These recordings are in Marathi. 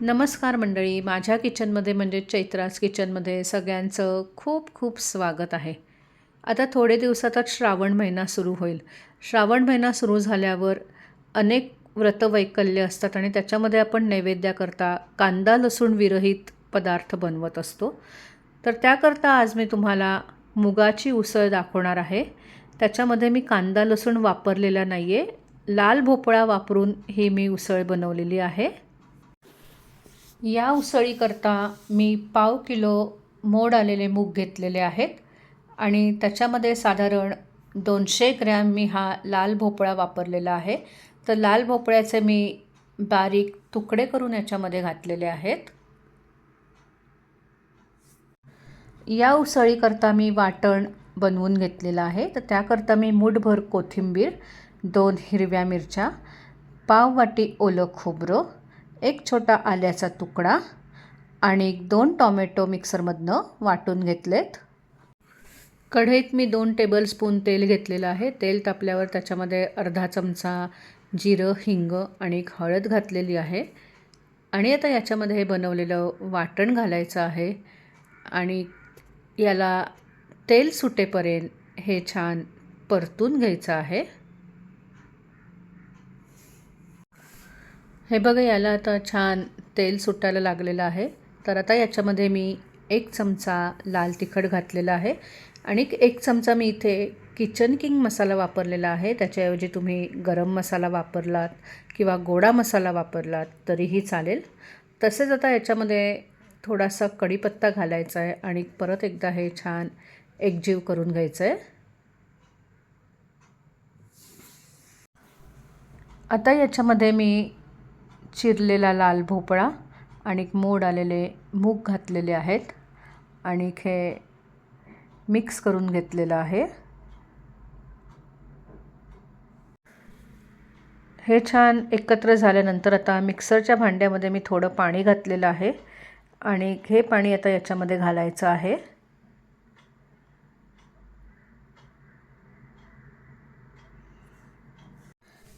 नमस्कार मंडळी माझ्या किचनमध्ये म्हणजे चैत्रास किचनमध्ये सगळ्यांचं खूप खूप स्वागत आहे. आता थोडे दिवसातच श्रावण महिना सुरू होईल. श्रावण महिना सुरू झाल्यावर अनेक व्रतवैकल्य असतात आणि त्याच्यामध्ये आपण नैवेद्याकरता कांदा लसूण विरहित पदार्थ बनवत असतो. तर त्याकरता आज मी तुम्हाला मुगाची उसळ दाखवणार आहे. त्याच्यामध्ये मी कांदा लसूण वापरलेला नाही आहे लाल भोपळा वापरून ही मी उसळ बनवलेली आहे. या उसळीकरता मी पाव किलो मोड आलेले मूग घेतलेले आहेत आणि त्याच्यामध्ये साधारण दोनशे ग्रॅम मी हा लाल भोपळा वापरलेला आहे. तर लाल भोपळ्याचे मी बारीक तुकडे करून याच्यामध्ये घातलेले आहेत. या उसळीकरता मी वाटण बनवून घेतलेलं आहे. तर त्याकरता मी मूठभर कोथिंबीर दोन हिरव्या मिरच्या पाव वाटी ओलं खोबरं एक छोटा आल्याचा तुकडा आणि दोन टॉमॅटो मिक्सरमधनं वाटून घेतलेत. कढईत मी दोन टेबलस्पून तेल घेतलेलं आहे. तेल तापल्यावर त्याच्यामध्ये अर्धा चमचा जिरं हिंग आणि एक हळद घातलेली आहे. आणि आता याच्यामध्ये हे बनवलेलं वाटण घालायचं आहे आणि याला तेल सुटेपर्यंत हे छान परतून घ्यायचं आहे. हे बघा याला आता छान तेल सुटायला लागलेलं आहे. तर आता याच्यामध्ये मी एक चमचा लाल तिखट घातलेला आहे आणि एक चमचा मी इथे किचन किंग मसाला वापरलेला आहे. त्याच्याऐवजी तुम्ही गरम मसाला वापरलात किंवा गोडा मसाला वापरलात तरीही चालेल. तसेच आता याच्यामध्ये थोडासा कढीपत्ता घालायचा आहे आणि परत एकदा हे छान एकजीव करून घ्यायचं आहे. आता याच्यामध्ये मी चिरलेला लाल भोपळा आणि मोड आलेले मूग घातलेले आहेत. आणि हे मिक्स करून घेतलेलं आहे. हे छान एकत्र झाल्यानंतर आता मिक्सरच्या भांड्यामध्ये मी थोडं पाणी घातलेलं आहे. आणि हे पाणी आता याच्यामध्ये घालायचं आहे.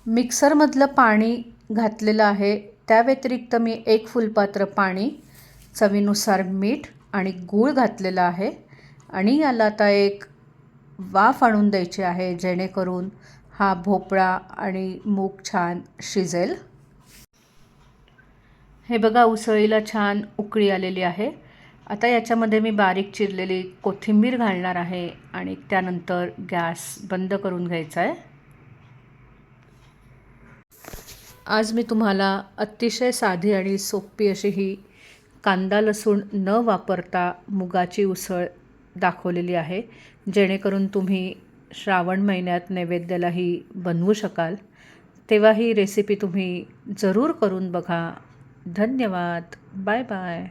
मिक्सरमधलं पाणी घातलेलं आहे. त्या व्यतिरिक्त मी एक फुलपात्र पाणी चवीनुसार मीठ आणि गूळ घातलेला आहे आणि याला आता एक वाफ आणून द्यायची आहे जेणेकरून हा भोपळा आणि मूग छान शिजेल. हे बघा उसळीला छान उकळी आलेली आहे. आता याच्यामध्ये मी बारीक चिरलेली कोथिंबीर घालणार आहे आणि त्यानंतर गॅस बंद करून घ्यायचा आहे. आज मी तुम्हाला अतिशय साधी आणि सोपी अशी ही कांदा लसूण न वापरता मुगाची उसळ दाखवलेली आहे. जेणेकरून तुम्ही श्रावण महिन्यात नैवेद्यालाही बनवू शकाल. तेव्हा ही रेसिपी तुम्ही जरूर करून बघा. धन्यवाद. Bye bye.